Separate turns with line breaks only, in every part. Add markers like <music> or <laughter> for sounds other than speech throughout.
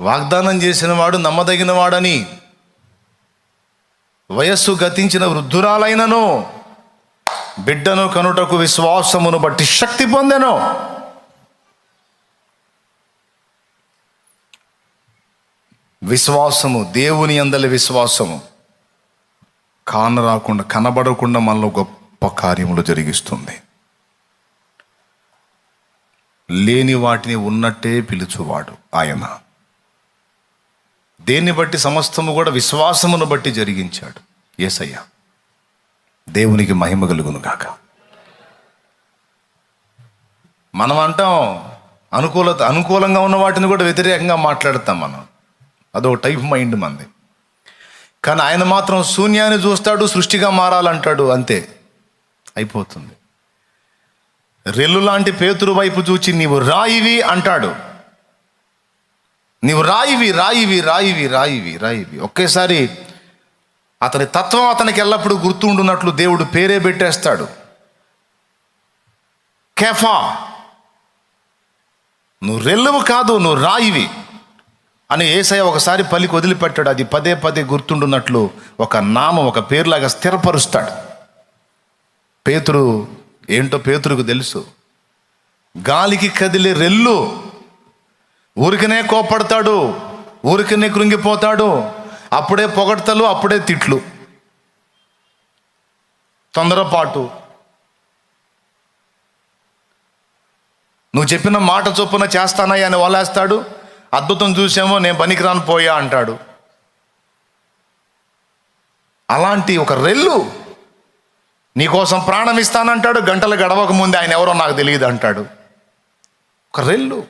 వాగ్దానం చేసిన వాడు నమ్మదగిన వాడని వయస్సు గతించిన వృద్ధురాలైనను బిడ్డను కనుటకు విశ్వాసమును బట్టి శక్తి పొందెను. విశ్వాసము దేవుని అందలి విశ్వాసము కానరాకుండా కనబడకుండా మనలో గొప్ప కార్యములు జరిగిస్తుంది. లేని వాటిని ఉన్నట్టే పిలుచువాడు ఆయన. దేన్ని బట్టి సమస్తము కూడా విశ్వాసమును బట్టి జరిగించాడు? ఏసయ్య దేవునికి మహిమ కలుగును గాక. మనం అంటాం అనుకూలత అనుకూలంగా ఉన్న వాటిని కూడా వ్యతిరేకంగా మాట్లాడతాం మనం. అదో టైప్ మైండ్ మంది. కానీ ఆయన మాత్రం శూన్యాన్ని చూస్తాడు సృష్టిగా మారాలంటాడు అంతే. అయిపోతుంది. రెల్లు లాంటి పేతురు వైపు చూచి నీవు రాయివి అంటాడు. నీవు రాయివి రాయివి రాయివి రాయివి రాయివి. ఒకేసారి అతని తత్వం అతనికి ఎల్లప్పుడూ గుర్తుండున్నట్లు దేవుడు పేరే పెట్టేస్తాడు. కెఫా నువ్వు రెల్లువు కాదు నువ్వు రాయివి అని ఏసయ్య ఒకసారి పలికి వదిలిపెట్టాడు. అది పదే పదే గుర్తుండున్నట్లు ఒక నామం ఒక పేరులాగా స్థిరపరుస్తాడు. పేతురు ఏంటో పేతురుకు తెలుసు. గాలికి కదిలే రెల్లు ఊరికనే కోపడతాడు ఊరికనే కృంగిపోతాడు అప్పుడే పొగడతలు అప్పుడే తిట్లు. తొందరపాటు. నువ్వు చెప్పిన మాట చొప్పున చేస్తానయ్యా అని వలేస్తాడు అద్భుతం చూసామో నేను పనికిరాను పోయా అంటాడు. అలాంటి ఒక రెల్లు నీకోసం ప్రాణం ఇస్తానంటాడు. గంటలు గడవక ముందే ఆయన ఎవరో నాకు తెలియదు అంటాడు. ఒక రెల్లు.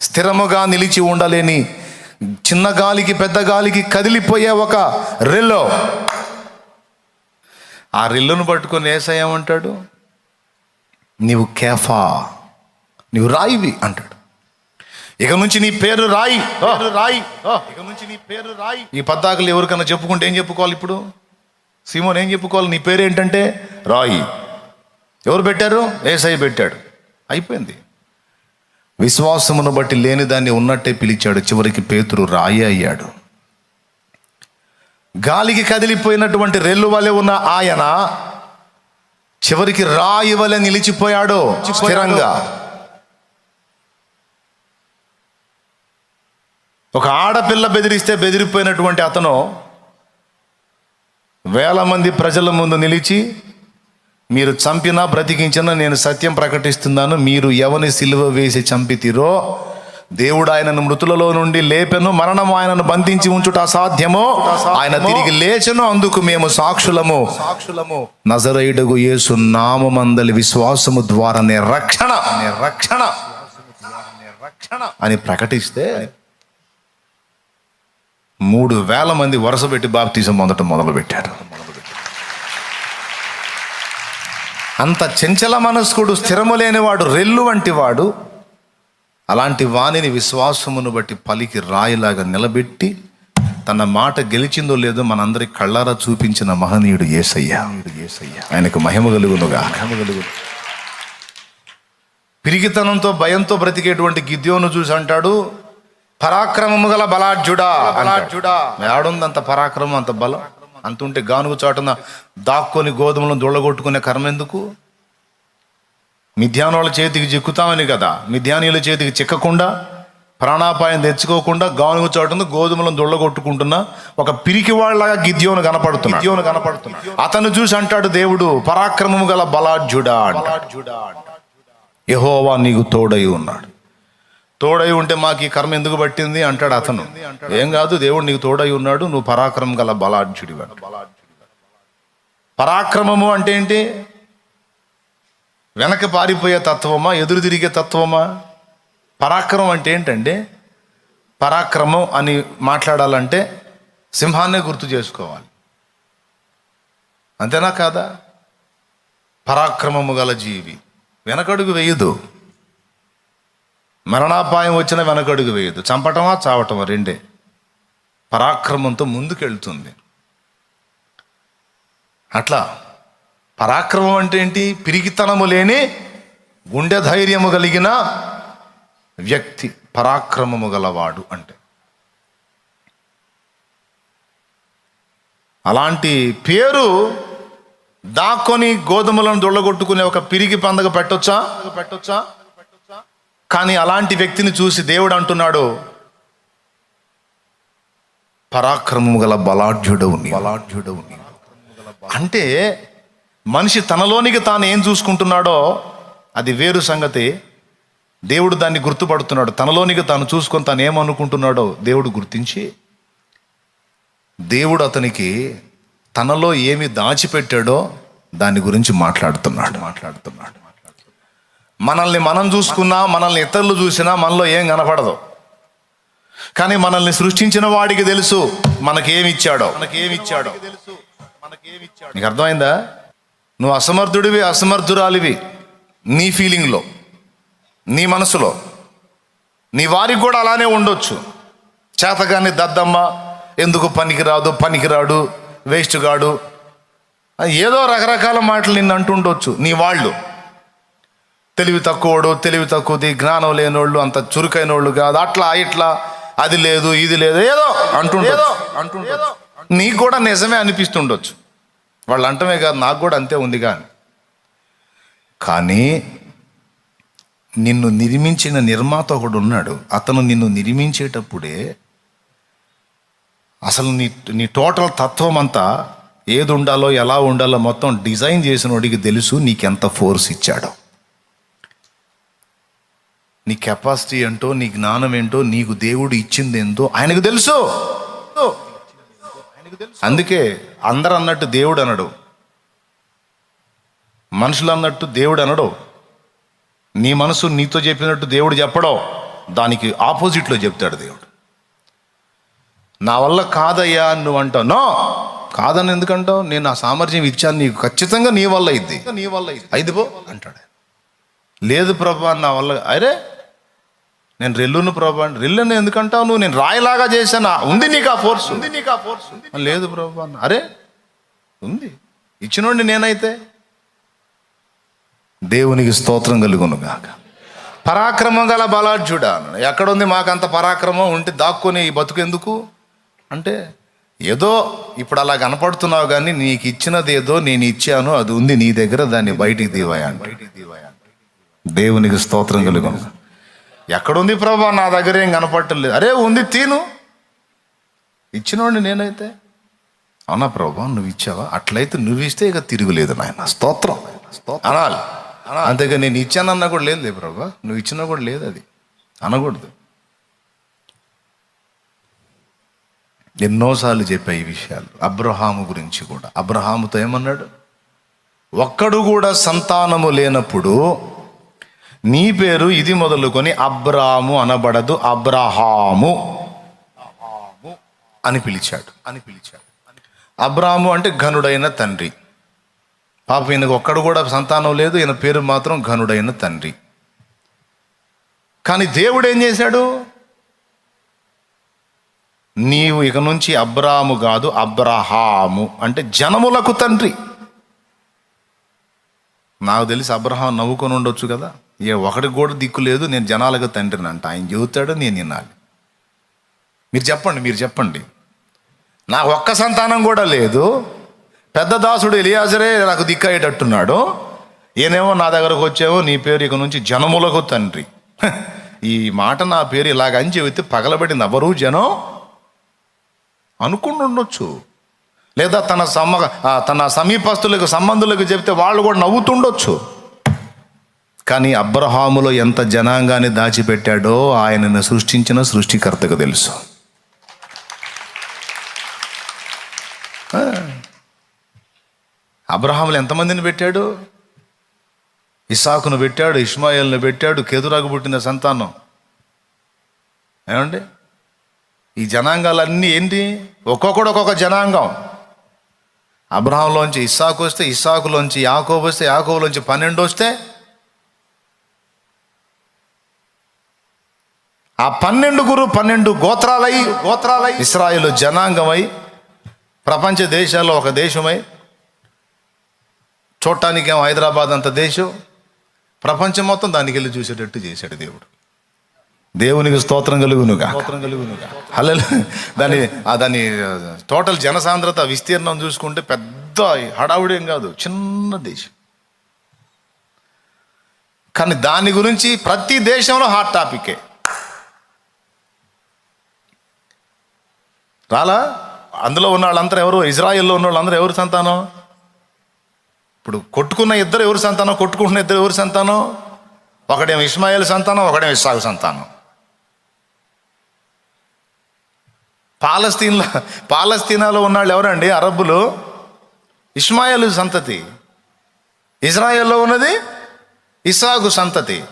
స్థిరముగా నిలిచి ఉండలేని చిన్న గాలికి పెద్ద గాలికి కదిలిపోయే ఒక రిల్లో. ఆ రిల్లును పట్టుకొని ఏసయ్యమంటాడు నీవు కేఫా నీవు రాయివి అంటాడు. ఇక నుంచి నీ పేరు రాయి రాయి ఇక నుంచి నీ పేరు రాయి. ఈ పద్దాకులు ఎవరికన్నా చెప్పుకుంటే ఏం చెప్పుకోవాలి ఇప్పుడు? సీమోన్ ఏం చెప్పుకోవాలి? నీ పేరు ఏంటంటే రాయి. ఎవరు పెట్టారు? ఏసఐ పెట్టాడు. అయిపోయింది. విశ్వాసమును బట్టి లేని దాన్ని ఉన్నట్టే పిలిచాడు. చివరికి పేతురు రాయి అయ్యాడు. గాలికి కదిలిపోయినటువంటి రెల్లు వలె ఉన్న ఆయన చివరికి రాయి వలె నిలిచిపోయాడు స్థిరంగా. ఒక ఆడపిల్ల బెదిరిస్తే బెదిరిపోయినటువంటి అతను వేల మంది ప్రజల ముందు నిలిచి మీరు చంపినా బ్రతికించినా నేను సత్యం ప్రకటిస్తున్నాను. మీరు ఎవని సిలువ వేసి చంపితిరో? దేవుడు ఆయనను మృతులలో నుండి లేపెను మరణం ఆయనను బంధించి ఉంచుట అసాధ్యమో? ఆయన తిరిగి లేచెను అందుకు మేము సాక్షులము. సాక్షులము. నజరైడుగు యేసు నామమందలి విశ్వాసము ద్వారా నే రక్షణ. రక్షణ. రక్షణ అని ప్రకటిస్తే మూడు వేల మంది వరుస పెట్టి బాప్తీసం మొదట మొదలు పెట్టారు అంత చెంచల మనస్కుడు స్థిరము లేనివాడు రెల్లు వంటి వాడు అలాంటి వాణిని విశ్వాసమును బట్టి పలికి రాయిలాగా నిలబెట్టి తన మాట గెలిచిందో లేదో మనందరి కళ్ళారా చూపించిన మహనీయుడు ఏసయ్య. ఏసయ్య ఆయనకు మహిమ కలుగునుగా మహిమ కలుగు పిరిగితనంతో భయంతో బ్రతికేటువంటి గిద్యోను చూసి అంటాడు పరాక్రమము గల బలాఢ్యుడా బలాఢ్యుడా. ఏడుంది అంత పరాక్రమం అంత బలం? అంత ఉంటే గానుగు చాటున దాక్కొని గోధుమలను దొళ్ళగొట్టుకునే కర్మ ఎందుకు? మిథ్యానుల చేతికి చిక్కుతామని కదా. మిథ్యానీల చేతికి చిక్కకుండా ప్రాణాపాయం తెచ్చుకోకుండా గానుగు చాటున గోధుమలను దొళ్ళగొట్టుకుంటున్న ఒక పిరికి వాళ్ళగా గిద్యోను కనపడుతున్నా. గిద్యోను కనపడుతున్నా. అతను చూసి అంటాడు దేవుడు పరాక్రమము గల బలాఢ్యుడా అంటాడు యహోవా నీకు తోడై ఉన్నాడు. తోడై ఉంటే మాకు ఈ కర్మ ఎందుకు పట్టింది? అంటాడు అతను. ఏం కాదు దేవుడు నీకు తోడై ఉన్నాడు నువ్వు పరాక్రమం గల బలాఢ్యుడి పరాక్రమము అంటే ఏంటి? వెనక పారిపోయే తత్వమా ఎదురు తిరిగే తత్వమా? పరాక్రమం అంటే ఏంటంటే పరాక్రమం అని మాట్లాడాలంటే సింహాన్నే గుర్తు చేసుకోవాలి. అంతేనా కాదా? పరాక్రమము గల జీవి. వెనకడుగు వేయదు. మరణాపాయం వచ్చిన వెనకడుగు వేయదు చంపటమా చావటమా రెండే. పరాక్రమంతో ముందుకెళ్తుంది. అట్లా పరాక్రమం అంటే ఏంటి? పిరిగితనము లేని గుండె ధైర్యము కలిగిన వ్యక్తి పరాక్రమము గలవాడు అంటే. అలాంటి పేరు దాక్కొని గోధుమలను దొళ్ళగొట్టుకునే ఒక పిరిగి పందగ పెట్టొచ్చా? పెట్టొచ్చా? కానీ అలాంటి వ్యక్తిని చూసి దేవుడు అంటున్నాడు పరాక్రమము గల బలాఢ్యుడవు బలాఢ్యుడవు. అంటే మనిషి తనలోనికి తాను ఏం చూసుకుంటున్నాడో అది వేరు సంగతి. దేవుడు దాన్ని గుర్తుపడుతున్నాడు. తనలోనికి తాను చూసుకొని తాను ఏమనుకుంటున్నాడో దేవుడు గుర్తించి దేవుడు అతనికి తనలో ఏమి దాచిపెట్టాడో దాని గురించి మాట్లాడుతున్నాడు. మాట్లాడుతున్నాడు. మనల్ని మనం చూసుకున్నా మనల్ని ఇతరులు చూసినా మనలో ఏం కనపడదు. కానీ మనల్ని సృష్టించిన వాడికి తెలుసు మనకేమిచ్చాడో మనకేమిచ్చాడో నీకు అర్థమైందా? నువ్వు అసమర్థుడివి అసమర్థురాలివి నీ ఫీలింగ్లో నీ మనసులో. నీ వారికి కూడా అలానే ఉండొచ్చు. చేతగాని దద్దమ్మ ఎందుకు పనికిరాదు పనికిరాడు వేస్ట్ గాడు ఏదో రకరకాల మాటలు నిన్ను అంటుండొచ్చు నీ వాళ్ళు. తెలివి తక్కువడు తెలివి తక్కువది జ్ఞానం లేనోళ్ళు అంత చురుకైన వాళ్ళు కాదు. అట్లా ఇట్లా అది లేదు ఇది లేదు ఏదో అంటుండొచ్చు అంటుండొచ్చు. నీకు కూడా నిజమే అనిపిస్తుండొచ్చు. వాళ్ళు అంటమే కాదు నాకు కూడా అంతే ఉంది కానీ. కానీ నిన్ను నిర్మించిన నిర్మాత ఒకడు ఉన్నాడు. అతను నిన్ను నిర్మించేటప్పుడే అసలు నీ నీ టోటల్ తత్వం అంతా ఏది ఉండాలో ఎలా ఉండాలో మొత్తం డిజైన్ చేసిన వాడికి తెలుసు నీకెంత ఫోర్స్ ఇచ్చాడో. నీ కెపాసిటీ ఏంటో నీ జ్ఞానం ఏంటో నీకు దేవుడు ఇచ్చింది ఏంటో ఆయనకు తెలుసు. అందుకే అందరు అన్నట్టు దేవుడు అనడు. మనుషులు అన్నట్టు దేవుడు అనడు. నీ మనసు నీతో చెప్పినట్టు దేవుడు చెప్పడం దానికి ఆపోజిట్లో చెప్తాడు దేవుడు. నా వల్ల కాదయ్యా అని నువ్వు అంటావు. నో! కాదని ఎందుకంటావు? నేను నా సామర్థ్యం ఇచ్చాను నీకు. ఖచ్చితంగా నీ వల్ల అయింది. నీ వల్ల అయింది పో అంటాడు. లేదు ప్రభా నా వల్ల అరే నేను రెల్లును ప్రభా రెల్లును ఎందుకంటావు నువ్వు? నేను రాయిలాగా చేశాను? ఉంది నీకు ఆ ఫోర్స్ ఉంది నీకు ఆ ఫోర్స్ లేదు ప్రభా అరే ఉంది. ఇచ్చినోండి నేనైతే దేవునికి స్తోత్రం కలుగును గాక. పరాక్రమం గల బలాఢ్యుడా. ఎక్కడుంది మాకంత పరాక్రమం? ఉంటే దాక్కుని ఈ బతుకెందుకు అంటే ఏదో ఇప్పుడు అలా కనపడుతున్నావు కానీ నీకు ఇచ్చినది ఏదో నేను ఇచ్చాను అది ఉంది నీ దగ్గర దాన్ని బయటికి తీవాయా దేవునికి స్తోత్రం కలుగును. ఎక్కడుంది ప్రభా? నా దగ్గర ఏం కనపడలేదు అరే ఉంది తీను. ఇచ్చినోండి నేనైతే. అవునా ప్రభా? నువ్వు ఇచ్చావా? అట్లయితే నువ్వు ఇస్తే ఇక తిరుగులేదు నాయన. స్తోత్రం. అనాలి. అంతేగా నేను ఇచ్చానన్నా కూడా లేదు ప్రభా. నువ్వు ఇచ్చినా కూడా లేదు అది. అనకూడదు. ఎన్నోసార్లు చెప్పా ఈ విషయాలు. అబ్రహాము గురించి కూడా. అబ్రహాముతో ఏమన్నాడు? ఒక్కడు కూడా సంతానము లేనప్పుడు నీ పేరు ఇది మొదలుకొని అబ్రాము అనబడదు అబ్రహాము అని పిలిచాడు అని పిలిచాడు. అబ్రాము అంటే ఘనుడైన తండ్రి. పాప ఈయనకు ఒక్కడు కూడా సంతానం లేదు ఈయన పేరు మాత్రం ఘనుడైన తండ్రి. కానీ దేవుడు ఏం చేశాడు? నీవు ఇక నుంచి అబ్రాము కాదు అబ్రహాము అంటే జనములకు తండ్రి. నాకు తెలిసి అబ్రహాం నవ్వుకొని ఉండొచ్చు కదా? ఏ ఒకడికి కూడా దిక్కు లేదు నేను జనాలకు తండ్రిని అంట. ఆయన చెబుతాడు నేను వినాలి. మీరు చెప్పండి మీరు చెప్పండి. నా ఒక్క సంతానం కూడా లేదు. పెద్ద దాసుడు ఎలియాజరే నాకు దిక్కయ్యేటట్టున్నాడు. ఈయనేమో నా దగ్గరకు వచ్చేవో నీ పేరు ఇక నుంచి జనములకు తండ్రి. <laughs> ఈ మాట నా పేరు ఇలాగని చెబితే పగలబడింది ఎవరు జనం. అనుకుంటూ ఉండొచ్చు. లేదా తన సమ్మ తన సమీపస్తులకు సంబంధులకు చెప్తే వాళ్ళు కూడా నవ్వుతుండొచ్చు. కానీ అబ్రహాములో ఎంత జనాంగాన్ని దాచిపెట్టాడో ఆయనను సృష్టించిన సృష్టికర్తకు తెలుసు. అబ్రహాములు ఎంతమందిని పెట్టాడు? ఇసాకును పెట్టాడు ఇస్మాయిల్ని పెట్టాడు కేదురాకు పుట్టిన సంతానం. ఏమండి? ఈ జనాంగాలన్నీ ఏంటి? ఒక్కొక్కడు ఒక్కొక్క జనాంగం. అబ్రహాంలోంచి ఇస్సాకు వస్తే ఇస్సాకులోంచి యాకోబు వస్తే యాకోబులోంచి పన్నెండు వస్తే ఆ పన్నెండుగురు పన్నెండు గోత్రాలై గోత్రాలై ఇస్రాయేల్ జనాంగమై ప్రపంచ దేశాల్లో ఒక దేశమై చూడటానికేమో హైదరాబాద్ అంత దేశం ప్రపంచం మొత్తం దానికి వెళ్ళి చూసేటట్టు చేశాడు దేవుడు. దేవునికి స్తోత్రం కలుగునుగా. హలో దాని ఆ దాని టోటల్ జనసాంద్రత విస్తీర్ణం చూసుకుంటే పెద్ద హడావుడేం కాదు చిన్న దేశం. కానీ దాని గురించి ప్రతి దేశంలో హాట్ టాపికే. రాలా? అందులో ఉన్న వాళ్ళందరూ ఎవరు? ఇజ్రాయెల్లో ఉన్న వాళ్ళందరూ ఎవరు సంతానం? ఇప్పుడు కొట్టుకున్న ఇద్దరు ఎవరు సంతానం? కొట్టుకుంటున్న ఇద్దరు ఎవరు సంతానం? ఒకడేమో ఇస్మాయిల్ సంతానం ఒకడేమో ఇస్సాకు సంతానం. పాలస్తీన్లో పాలస్తీనాలో ఉన్నాళ్ళు ఎవరండి? అరబ్బులు. ఇస్మాయిల్ సంతతి. ఇజ్రాయెల్లో ఉన్నది ఇసాకు సంతతి.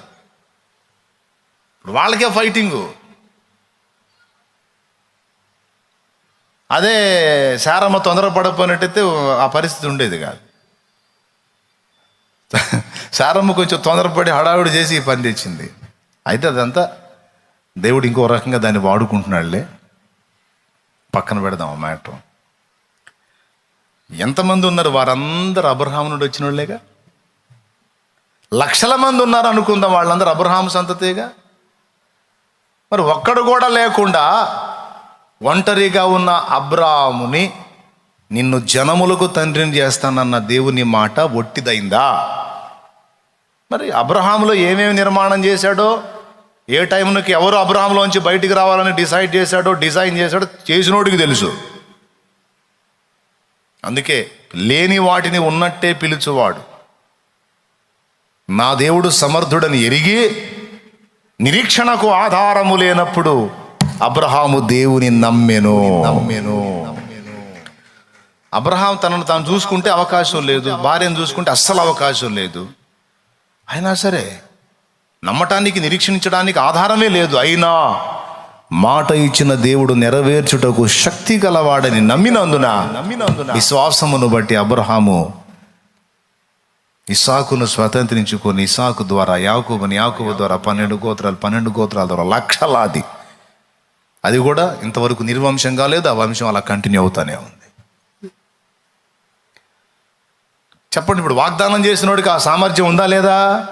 వాళ్ళకే ఫైటింగు. అదే శారమ్మ తొందరపడకపోయినట్టయితే ఆ పరిస్థితి ఉండేది కాదు. శారమ్మ కొంచెం తొందరపడి హడావుడి చేసి ఈ పని తెచ్చింది. అయితే అదంతా దేవుడు ఇంకో రకంగా దాన్ని వాడుకుంటున్నాడులే. పక్కన పెడదాం ఆ మ్యాటర్. ఎంతమంది ఉన్నారు? వారందరూ అబ్రహాం నుండి వచ్చిన వాళ్ళేగా? లక్షల మంది ఉన్నారు అనుకుందాం వాళ్ళందరూ అబ్రహాం సంతతిగా? మరి ఒక్కడు కూడా లేకుండా ఒంటరిగా ఉన్న అబ్రాముని నిన్ను జనములకు తండ్రిని చేస్తానన్న దేవుని మాట ఒట్టిదైందా? మరి అబ్రహాములో ఏమేమి నిర్మాణం చేశాడో ఏ టైంకి ఎవరు అబ్రహాంలోంచి బయటికి రావాలని డిసైడ్ చేశాడో డిజైన్ చేశాడో చేసినోడికి తెలుసు. అందుకే లేని వాటిని ఉన్నట్టే పిలుచువాడు. నా దేవుడు సమర్థుడని ఎరిగి నిరీక్షణకు ఆధారము లేనప్పుడు అబ్రహాము దేవుని నమ్మెను. నమ్మెను. అబ్రహాం తనను తాను చూసుకుంటే అవకాశం లేదు భార్యను చూసుకుంటే అస్సలు అవకాశం లేదు. అయినా సరే నమ్మటానికి నిరీక్షించడానికి ఆధారమే లేదు. అయినా మాట ఇచ్చిన దేవుడు నెరవేర్చుటకు శక్తి గలవాడని నమ్మినందున నమ్మినందున విశ్వాసమును బట్టి అబ్రహాము ఇసాకును స్వతంత్రించుకొని ఇసాకు ద్వారా యాకోబుని యాకోబు ద్వారా పన్నెండు గోత్రాలు పన్నెండు గోత్రాల ద్వారా లక్షలాది అది కూడా ఇంతవరకు నిర్వంశం కాలేదు ఆ వంశం అలా కంటిన్యూ అవుతానే ఉంది. చెప్పండి ఇప్పుడు వాగ్దానం చేసినోడికి ఆ సామర్థ్యం ఉందా లేదా?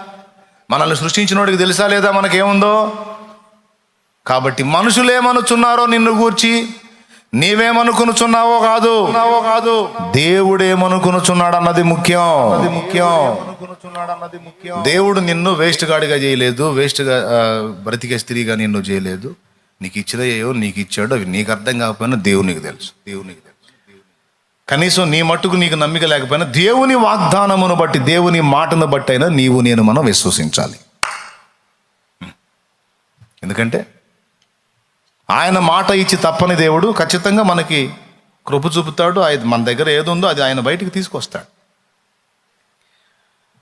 మనల్ని సృష్టించినోడికి తెలుసా లేదా మనకేముందో? కాబట్టి మనుషులేమనుచున్నారో నిన్ను గూర్చి నీవేమనుకునుచున్నావో కాదు. కాదు దేవుడేమనుకునుచున్నాడు అన్నది ముఖ్యం. అది ముఖ్యం దేవుడు నిన్ను వేస్ట్ గాడిగా చేయలేదు వేస్ట్గా బ్రతికే స్త్రీగా నిన్ను చేయలేదు. నీకు ఇచ్చిదయ్యో నీకు ఇచ్చాడు అవి నీకు అర్థం కాకపోయినా దేవునికి తెలుసు. దేవునికి తెలుసు. కనీసం నీ మట్టుకు నీకు నమ్మిక లేకపోయినా దేవుని వాగ్దానమును బట్టి దేవుని మాటను బట్టి అయినా నీవు నేను మనం విశ్వసించాలి. ఎందుకంటే ఆయన మాట ఇచ్చి తప్పని దేవుడు ఖచ్చితంగా మనకి కృప చూపుతాడు. ఆయన మన దగ్గర ఏది ఉందో అది ఆయన బయటికి తీసుకొస్తాడు.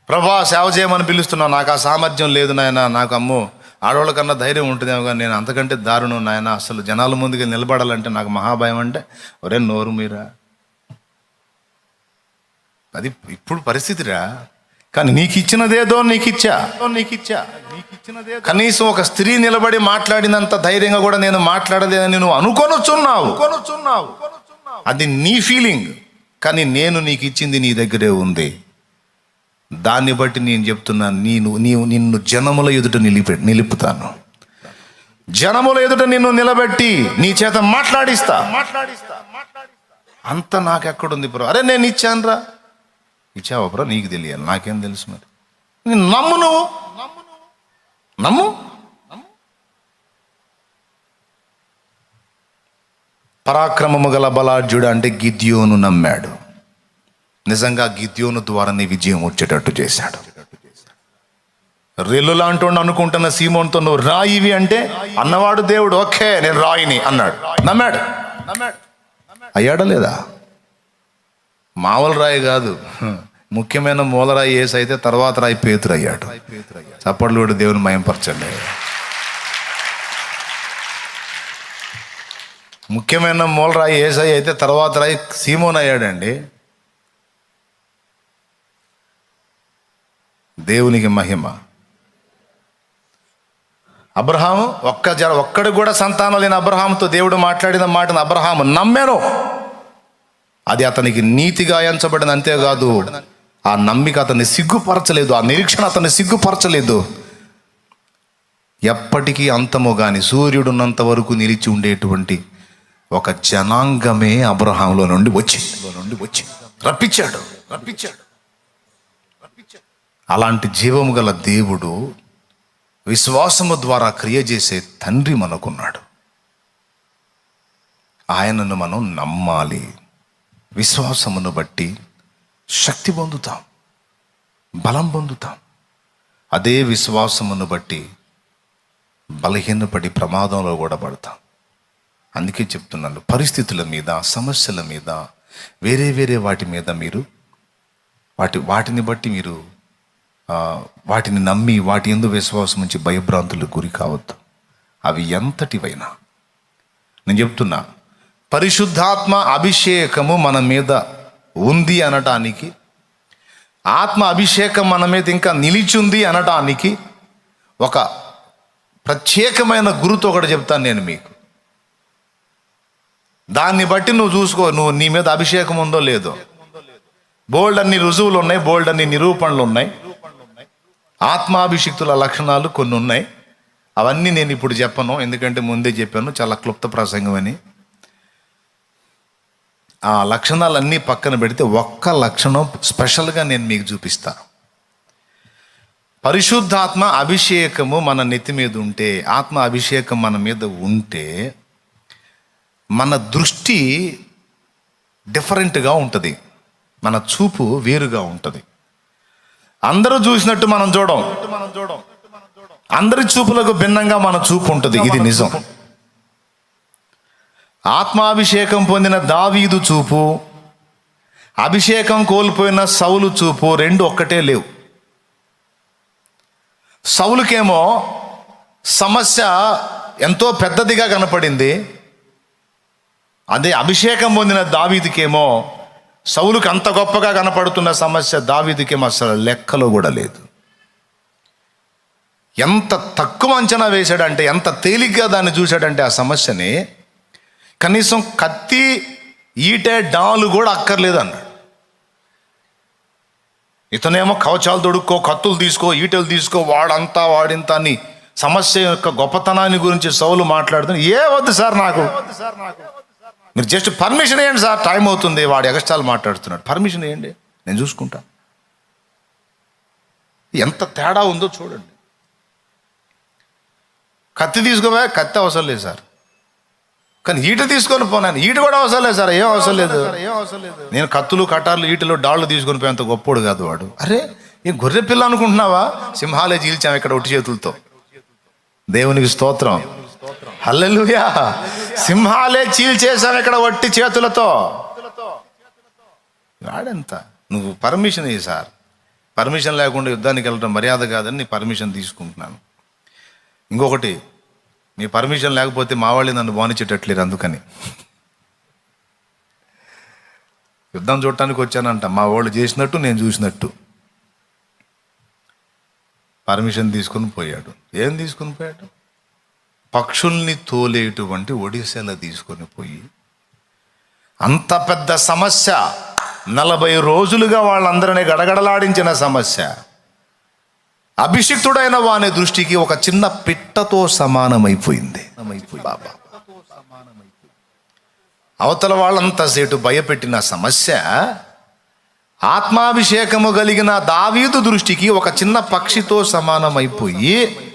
ప్రభా సేవ చేయమని పిలుస్తున్నావు. నాకు ఆ సామర్థ్యం లేదు నాయన. నాకు అమ్మో ఆడవాళ్ళ కన్నా ధైర్యం ఉంటుందేమో కానీ నేను అంతకంటే దారుణం నాయన. అసలు జనాల ముందుకి నిలబడాలంటే నాకు మహాభయం అంటే ఒరే నోరు మీరా. అది ఇప్పుడు పరిస్థితిరా. కానీ నీకు ఇచ్చినదేదో నీకు ఇచ్చా నీకు ఇచ్చా నీకు ఇచ్చినదే కనీసం ఒక స్త్రీ నిలబడి మాట్లాడినంత ధైర్యంగా కూడా నేను మాట్లాడలేదని నువ్వు అనుకొనొచ్చున్నావు అనుకొనొచ్చున్నావు అది నీ ఫీలింగ్ కానీ నేను నీకు ఇచ్చింది నీ దగ్గరే ఉంది. దాన్ని బట్టి నేను చెప్తున్నాను నేను నీవు నిన్ను జనముల ఎదుట నిలిపి నిలుపుతాను. జనముల ఎదుట నిన్ను నిలబెట్టి నీ చేత మాట్లాడిస్తా. మాట్లాడిస్తా అంత నాకెక్కడుంది బ్రో? అరే నేను ఇచ్చానురా. ఇచ్చావా బ్రో? నీకు తెలియాలి. నాకేం తెలుసు మరి? నేను నమ్ము నువ్వు. నమ్ము. పరాక్రమము గల బలాఢ్యుడు అంటే గిద్యోను నమ్మాడు. నిజంగా గిద్యోను ద్వారానే విజయం వచ్చేటట్టు చేశాడు. రెల్లు లాంటి అనుకుంటున్న సీమోన్తో నువ్వు రాయివి అంటే అన్నవాడు దేవుడు ఓకే నేను రాయిని అన్నాడు. నమ్మాడు? అయ్యాడా లేదా? మామూలు రాయి కాదు. ముఖ్యమైన మూలరాయి ఏసు అయితే తర్వాత రాయి పేతురు అయ్యాడు. చప్పట్లు కూడా దేవుని మయంపరచండి. ముఖ్యమైన మూలరాయి ఏసై అయితే తర్వాత రాయి సీమోన్ అయ్యాడండి దేవునికి మహిమ. అబ్రహాము ఒక్క జర ఒక్కడు కూడా సంతానం లేని అబ్రహాంతో దేవుడు మాట్లాడిన మాటను అబ్రహాము నమ్మాను. అది అతనికి నీతిగా ఎంచబడిన అంతేకాదు ఆ నమ్మిక అతన్ని సిగ్గుపరచలేదు ఆ నిరీక్షణ అతన్ని సిగ్గుపరచలేదు. ఎప్పటికీ అంతము కాని సూర్యుడున్నంత వరకు నిలిచి ఉండేటువంటి ఒక జనాంగమే అబ్రహాంలో నుండి వచ్చింది. నుండి వచ్చి రప్పించాడు. రప్పించాడు. అలాంటి జీవము గల దేవుడు విశ్వాసము ద్వారా క్రియ చేసే తండ్రి మనకున్నాడు. ఆయనను మనం నమ్మాలి. విశ్వాసమును బట్టి శక్తి పొందుతాం. బలం పొందుతాం. అదే విశ్వాసమును బట్టి బలహీనపడి ప్రమాదంలో కూడా పడతాం. అందుకే చెప్తున్నాను పరిస్థితుల మీద సమస్యల మీద వేరే వేరే వాటి మీద మీరు వాటి వాటిని బట్టి మీరు వాటిని నమ్మి వాటి ఎందు విశ్వాసం నుంచి భయభ్రాంతులకు గురి కావద్దు. అవి ఎంతటివైనా. నేను చెప్తున్నా పరిశుద్ధాత్మ అభిషేకము మన మీద ఉంది అనటానికి ఆత్మ అభిషేకం మన మీద ఇంకా నిలిచుంది అనటానికి ఒక ప్రత్యేకమైన గురుతో ఒకటి చెప్తాను నేను మీకు. దాన్ని బట్టి నువ్వు చూసుకో నువ్వు నీ మీద అభిషేకం ఉందో లేదో. బోల్డ్ అన్ని రుజువులు ఉన్నాయి బోల్డ్ అన్ని నిరూపణలు ఉన్నాయి. ఆత్మాభిషిక్తుల లక్షణాలు కొన్ని ఉన్నాయి. అవన్నీ నేను ఇప్పుడు చెప్పను. ఎందుకంటే ముందే చెప్పాను చాలా క్లుప్త ప్రసంగం అని. ఆ లక్షణాలన్నీ పక్కన పెడితే ఒక్క లక్షణం స్పెషల్గా నేను మీకు చూపిస్తా. పరిశుద్ధాత్మ అభిషేకము మన నెత్తి మీద ఉంటే ఆత్మ అభిషేకం మన మీద ఉంటే మన దృష్టి డిఫరెంట్గా ఉంటుంది. మన చూపు వేరుగా ఉంటుంది. అందరూ చూసినట్టు మనం చూడం. మనం అందరి చూపులకు భిన్నంగా మన చూపు ఉంటుంది. ఇది నిజం. ఆత్మాభిషేకం పొందిన దావీదు చూపు అభిషేకం కోల్పోయిన సౌలు చూపు రెండు ఒక్కటే లేవు. సౌలుకేమో సమస్య ఎంతో పెద్దదిగా కనపడింది. అదే అభిషేకం పొందిన దావీదికేమో సౌలుకి అంత గొప్పగా కనపడుతున్న సమస్య దావీదికేమో అసలు లెక్కలో కూడా లేదు. ఎంత తక్కువ అంచనా వేశాడంటే ఎంత తేలిగ్గా దాన్ని చూశాడంటే ఆ సమస్యని కనీసం కత్తి ఈటే డాలు కూడా అక్కర్లేదు అన్నాడు ఇతనేమో కవచాలు తొడుక్కో కత్తులు తీసుకో ఈటలు తీసుకో వాడంతా వాడింత అని సమస్య యొక్క గొప్పతనాన్ని గురించి సౌలు మాట్లాడుతున్నా. ఏ వద్దు సార్ నాకు. మీరు జస్ట్ పర్మిషన్ ఇవ్వండి సార్ టైం అవుతుంది వాడు ఎగస్టాలు మాట్లాడుతున్నాడు. పర్మిషన్ ఇవ్వండి నేను చూసుకుంటా. ఎంత తేడా ఉందో చూడండి. కత్తి తీసుకోవా కత్తి అవసరం లేదు సార్. కానీ ఈట తీసుకొని పోనాను. ఈట కూడా అవసరం లేదు సార్ ఏం అవసరం లేదు. ఏం అవసరం లేదు నేను కత్తులు కటార్లు ఈటలు డాళ్ళు తీసుకొని పోయేంత గొప్పోడు కాదు వాడు. అరే ఈ గొర్రె పిల్ల అనుకుంటున్నావా? సింహాలే చీల్చాం ఇక్కడ ఒట్టి చేతులతో. దేవునికి స్తోత్రం. హల్లెలుయా. సింహాలే చీల్చేశాను ఇక్కడ వట్టి చేతులతో. వాడెంత? నువ్వు పర్మిషన్ ఇయ్యి సార్. పర్మిషన్ లేకుండా యుద్ధానికి వెళ్ళడం మర్యాద కాదని నీ పర్మిషన్ తీసుకుంటున్నాను. ఇంకొకటి మీ పర్మిషన్ లేకపోతే మా వాళ్ళు నన్ను బానిచ్చేటట్లేరు అందుకని. యుద్ధం చూడటానికి వచ్చానంట. మా వాళ్ళు చేసినట్టు నేను చూసినట్టు. పర్మిషన్ తీసుకుని పోయాడు. ఏం తీసుకుని పోయాడు? పక్షుల్ని తోలేటువంటి ఒడిశల తీసుకొని పోయి అంత పెద్ద సమస్య నలభై రోజులుగా వాళ్ళందరినీ గడగడలాడించిన సమస్య. అభిషిక్తుడైన వాని దృష్టికి ఒక చిన్న పిట్టతో సమానమైపోయింది. బాబా. అవతల వాళ్ళంతసేటు భయపెట్టిన సమస్య ఆత్మాభిషేకము కలిగిన దావీదు దృష్టికి ఒక చిన్న పక్షితో సమానమైపోయి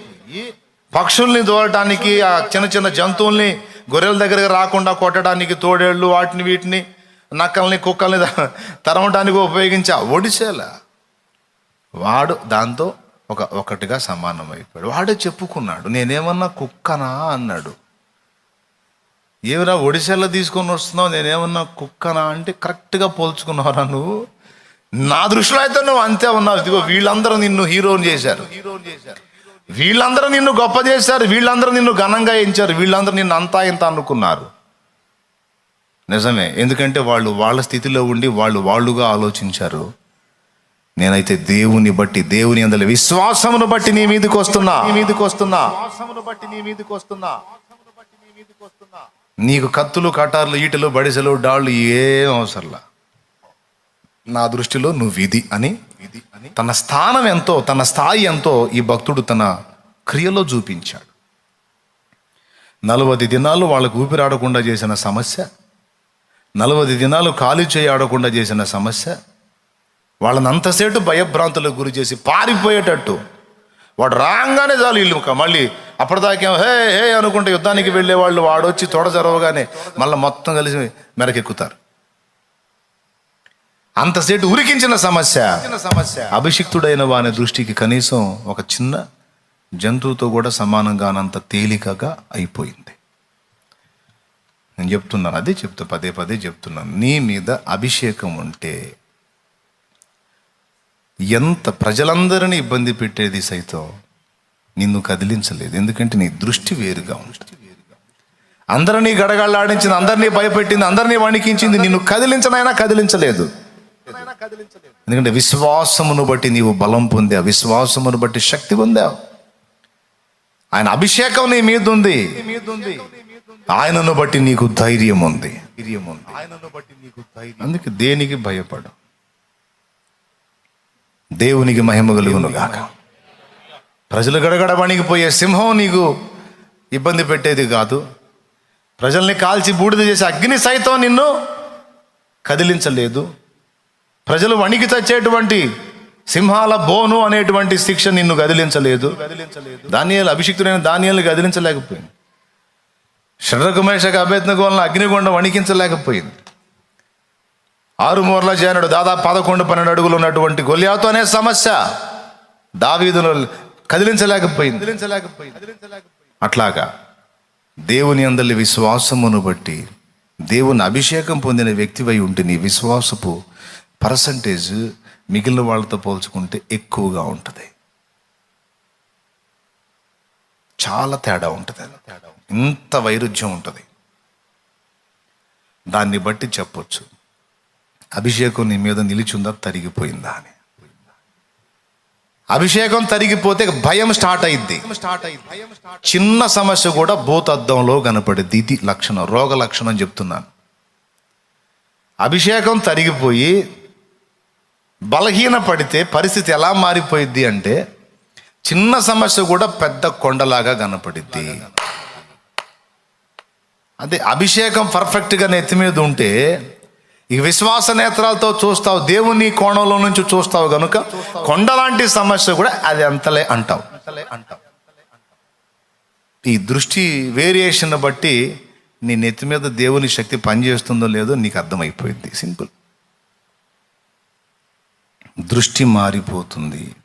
పక్షుల్ని దూరటానికి ఆ చిన్న చిన్న జంతువుల్ని గొర్రెల దగ్గరకు రాకుండా కొట్టడానికి తోడేళ్ళు వాటిని వీటిని నక్కల్ని కుక్కల్ని ద- తరమటానికి ఉపయోగించే. ఒడిసేల వాడు దాంతో ఒక ఒకటిగా సమానం అయిపోయాడు వాడే చెప్పుకున్నాడు నేనేమన్నా కుక్కనా? అన్నాడు. ఏమిరా ఒడిశాలో తీసుకొని వస్తున్నావు నేనేమన్నా కుక్కనా? అంటే కరెక్ట్గా పోల్చుకున్నావురా నువ్వు. నా దృష్టిలో అయితే నువ్వు అంతే ఉన్నావు. ఇదిగో వీళ్ళందరూ నిన్ను హీరోని చేశారు. వీళ్ళందరూ నిన్ను గొప్ప చేశారు వీళ్ళందరూ నిన్ను ఘనంగా ఎంచారు వీళ్ళందరూ నిన్ను అంతా ఇంత అనుకున్నారు. నిజమే ఎందుకంటే వాళ్ళు వాళ్ళ స్థితిలో ఉండి వాళ్ళు వాళ్ళుగా ఆలోచించారు. నేనైతే దేవుని బట్టి దేవుని అందరి విశ్వాసమును బట్టి నీ మీదకి వస్తున్నా. నీ మీదకి వస్తున్నా. బట్టి నీ మీదకి వస్తున్నా. నీకు కత్తులు కటార్లు ఈటలు బడిసెలు డాళ్ళు ఏం అవసరంలా? నా దృష్టిలో నువ్వు ఇది అని తన స్థానం ఎంతో తన స్థాయి ఎంతో ఈ భక్తుడు తన క్రియలో చూపించాడు. నలభై దినాలు వాళ్ళకు ఊపిరాడకుండా చేసిన సమస్య నలభై దినాలు ఖాళీ చేయాడకుండా చేసిన సమస్య వాళ్ళని అంతసేటు భయభ్రాంతులకు గురి చేసి పారిపోయేటట్టు వాడు రాగానే చాలు వీళ్ళు ఒక మళ్ళీ అప్పటిదాకా హే హే అనుకుంటే యుద్ధానికి వెళ్ళే వాళ్ళు వాడొచ్చి తొడ జరవగానే మళ్ళీ మొత్తం కలిసి మెరకెక్కుతారు. అంతసేటు ఉరికించిన సమస్య. సమస్య. అభిషిక్తుడైన వాని దృష్టికి కనీసం ఒక చిన్న జంతువుతో కూడా సమానంగానంత తేలికగా అయిపోయింది. నేను చెప్తున్నాను అదే చెప్తా పదే పదే చెప్తున్నాను. నీ మీద అభిషేకం ఉంటే ఎంత ప్రజలందరినీ ఇబ్బంది పెట్టేది సైతం నిన్ను కదిలించలేదు. ఎందుకంటే నీ దృష్టి వేరుగా ఉంటుంది అందరినీ గడగళ్ళాడించింది అందరినీ భయపెట్టింది అందరినీ వణికించింది నిన్ను కదిలించనైనా కదిలించలేదు. ఎందుకంటే విశ్వాసమును బట్టి నీవు బలం పొందావు. విశ్వాసమును బట్టి శక్తి పొందావు. ఆయన అభిషేకం నీ మీద ఉంది ఆయనను బట్టి నీకు ధైర్యం ఉంది. ధైర్యం ఉంది. ఆయనను బట్టి నీకు ధైర్యం అందుకే దేనికి భయపడు దేవునికి మహిమ కలుగును గాక. ప్రజలు గడగడ వణిగిపోయే సింహం నీకు ఇబ్బంది పెట్టేది కాదు. ప్రజల్ని కాల్చి బూడిద చేసే అగ్ని సైతం నిన్ను కదిలించలేదు. ప్రజలు వణికి చచ్చేటువంటి సింహాల బోను అనేటువంటి శిక్ష నిన్ను కదిలించలేదు దానియాలు అభిషిక్తుడైన దానియాలు కదిలించలేకపోయింది శరకుమేషక అభ్యర్థన అగ్నిగుండం వణికించలేకపోయింది. ఆరు మూరల దాదాపు పదకొండు పన్నెండు అడుగులు ఉన్నటువంటి గొలియాతో అనే సమస్య దావీదును కదిలించలేకపోయింది. అట్లాగా దేవుని అందరి విశ్వాసమును బట్టి దేవుని అభిషేకం పొందిన వ్యక్తివై ఉంటే నీ విశ్వాసపు పర్సంటేజ్ మిగిలిన వాళ్ళతో పోల్చుకుంటే ఎక్కువగా ఉంటుంది. చాలా తేడా ఉంటుంది ఇంత వైరుధ్యం ఉంటుంది. దాన్ని బట్టి చెప్పొచ్చు. అభిషేకం నీ మీద నిలిచిందా తరిగిపోయిందా అని. అభిషేకం తరిగిపోతే భయం స్టార్ట్ అయింది స్టార్ట్ అయింది చిన్న సమస్య కూడా భూతద్దంలో కనపడేది ఇది లక్షణం రోగ లక్షణం చెప్తున్నాను. అభిషేకం తరిగిపోయి బలహీన పడితే పరిస్థితి ఎలా మారిపోయిద్ది అంటే చిన్న సమస్య కూడా పెద్ద కొండలాగా కనపడిద్ది. అదే అభిషేకం పర్ఫెక్ట్గా నెత్తి మీద ఉంటే ఈ విశ్వాస నేత్రాలతో చూస్తావు దేవుని కోణంలో నుంచి చూస్తావు కనుక కొండలాంటి సమస్య కూడా అది అంతలే అంటావు. అంటావు ఈ దృష్టి వేరియేషన్ బట్టి నీ నెత్తి మీద దేవుని శక్తి పనిచేస్తుందో లేదో నీకు అర్థమైపోయింది సింపుల్. దృష్టి మారిపోతుంది.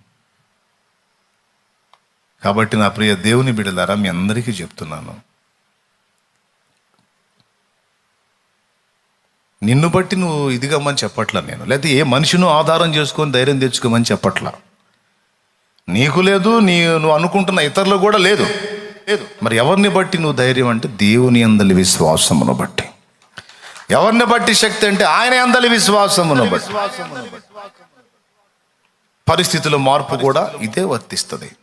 కాబట్టి నా ప్రియ దేవుని బిడ్డలారా మీ అందరికీ చెప్తున్నాను. నిన్ను బట్టి నువ్వు ఇదిగమ్మని చెప్పట్లా నేను. లేకపోతే ఏ మనిషిను ఆధారం చేసుకొని ధైర్యం తెచ్చుకోమని చెప్పట్లా. నీకు లేదు నీ నువ్వు అనుకుంటున్న ఇతరులు కూడా లేదు లేదు. మరి ఎవరిని బట్టి నువ్వు ధైర్యం అంటే దేవుని అందలి విశ్వాసమును బట్టి. ఎవరిని బట్టి శక్తి అంటే ఆయన అందలి విశ్వాసమును బట్టి. పరిస్థితుల మార్పు కూడా ఇదే వర్తిస్తుంది.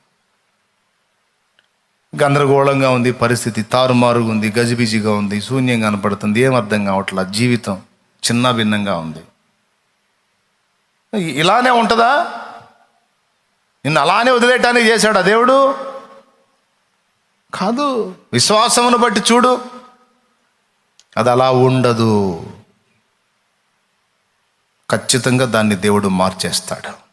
గందరగోళంగా ఉంది పరిస్థితి తారుమారుగా ఉంది గజిబిజిగా ఉంది శూన్యం కనపడుతుంది ఏం అర్థం కావట్లా? జీవితం చిన్న భిన్నంగా ఉంది. ఇలానే ఉంటుందా? నిన్ను అలానే వదిలేయటానికి చేశాడు దేవుడు? కాదు. విశ్వాసమును బట్టి చూడు. అది అలా ఉండదు. ఖచ్చితంగా దాన్ని దేవుడు మార్చేస్తాడు.